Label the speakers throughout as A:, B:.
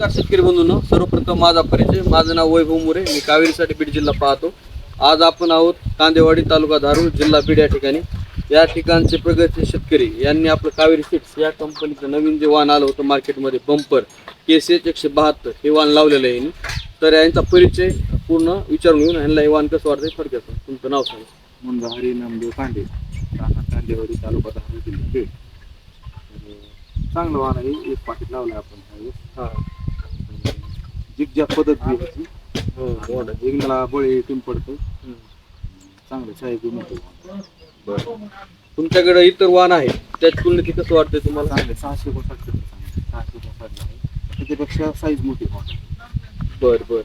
A: नमस्कार शेतकरी बंधूंनो. सर्वप्रथम माझा परिचय. माझं नाव वैभव मोरे. मी कावेरीसाठी बीड जिल्हा पाहतो. आज आपण आहोत कांदेवाडी तालुका धारूर जिल्हा बीड या ठिकाणी. या ठिकाणचे प्रगतशील शेतकरी यांनी आपलं कावेरी सीट्स या कंपनीचं नवीन जे वाहन आलं होतं मार्केटमध्ये बंपर के सी एच एकशे बहात्तर हे वाहन लावलेलं आहे यांनी. तर यांचा परिचय पूर्ण विचारून घेऊन ह्यांना हे वाहन कसं वाटतंय थोडक्यात तुमचं नाव सांगा.
B: मुंजा हरी नामदेव राहणार कांदेवाडी तालुका धारूर जिल्हा बीड. चांगलं वाहन आहे. एक पाकिट लावलं आपण.
A: हां.
B: जिगजॅग पद्धत ह्याची.
A: हो मोठं.
B: एकमेकाला बळी टीम पडतो. चांगलं छाया मोठं
A: बरं. तुमच्याकडे इतर वाहन आहे त्या तुलनेत हे कसं वाटतंय तुम्हाला?
B: चांगले. सहाशे कोसाट सहाशे कोसाट आहे त्याच्यापेक्षा साईज मोठी वाहन
A: बर बर.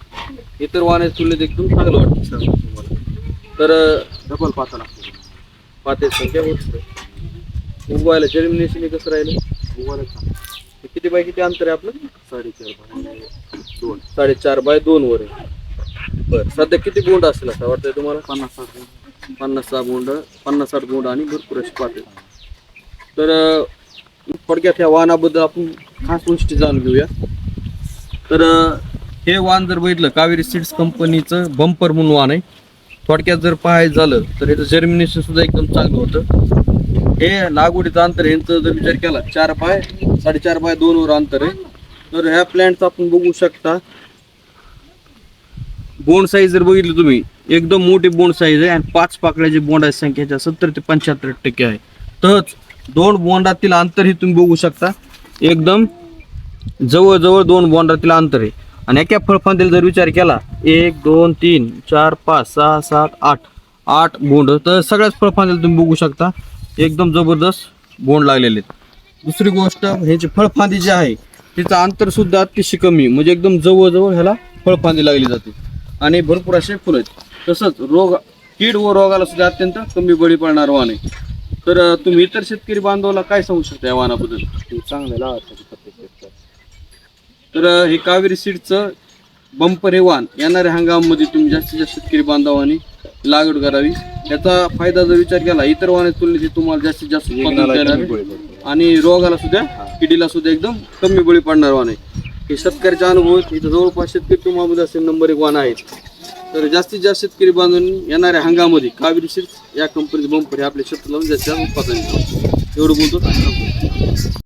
A: इतर वाहनाच्या तुलनेत एकदम चांगलं वाटतं. सर तुम्हाला तर
B: डबल पाता लागतो.
A: पाते संख्या होत उगवायला जर्मिनेशन हे कसं राहिलं? हे किती बाय किती अंतर आहे आपलं?
B: साडेचार
A: साडेचार बाय दोन वर आहे. बर सध्या किती बोंड असेल असं वाटतंय तुम्हाला?
B: पन्नास साठ
A: पन्नास सहा बोंड पन्नास साठ बोंड आणि भरपूर असे पाते तर थोडक्यात ह्या वाहनाबद्दल आपण खास गोष्टी जाणून घेऊया. तर हे वाहन जर बघितलं कावेरी सीड्स कंपनीचं बंपर म्हणून वाहन आहे. थोडक्यात जर पाहायचं झालं तर याचं जर्मिनेशन सुद्धा एकदम चांगलं होतं. हे लागवडीचं अंतर यांचं जर विचार केला चार बाय साडेचार बाय दोन वर अंतर आहे. तर ह्या प्लॅन्टचं आपण बघू शकता. बोंड साईज जर बघितली तुम्ही एकदम मोठी बोंड साईज आहे आणि पाच पाकळ्याची बोंडाची संख्येच्या सत्तर ते पंच्याहत्तर टक्के आहे. तच दोन बोंडातील अंतर हे तुम्ही बघू शकता. एकदम जवळजवळ दोन बोंडातील अंतर आहे. आणि एका फळफांद्याला जर विचार केला एक दोन तीन चार पाच सहा सात आठ आठ बोंड. तर सगळ्याच फळफांद्याला तुम्ही बघू शकता. एकदम जबरदस्त बोंड लागलेले आहेत. दुसरी गोष्ट ह्याची फळफांदी जी आहे तिचं अंतर सुद्धा अतिशय कमी म्हणजे एकदम जवळजवळ ह्याला फळफांदी लागली जाते. आणि भरपूर असे फुलं आहेत. तसंच रोग कीड व रोगाला सुद्धा अत्यंत कमी बळी पडणार वाहन आहे. तर तुम्ही इतर शेतकरी बांधवाला काय सांगू शकता या वाहनाबद्दल
B: ते चांगलं लावायचं प्रत्येक शेतकऱ्याला.
A: तर हे कावेरी सीडचं बंपर हे वाहन येणाऱ्या हंगामामध्ये तुम्ही जास्तीत जास्त शेतकरी बांधवांनी लागवड करावी. याचा फायदा जर विचार केला इतर वाहनाच्या तुलनेत तुम्हाला जास्तीत जास्त आणि रोगाला सुद्धा किडीला सुद्धा एकदम कमी बळी पडणार वाहन आहे हे शेतकऱ्याच्या अनुभव. इथं जवळपास शेतकरी तुम्हाला असेल नंबर एक वाहन आहेत तर जास्तीत जास्त शेतकरी बांधून येणाऱ्या हंगामामध्ये कावेरी सीड्स या कंपनीचे बंपर हे आपल्या शेतात लावून जास्त उत्पादन. एवढं बोलतो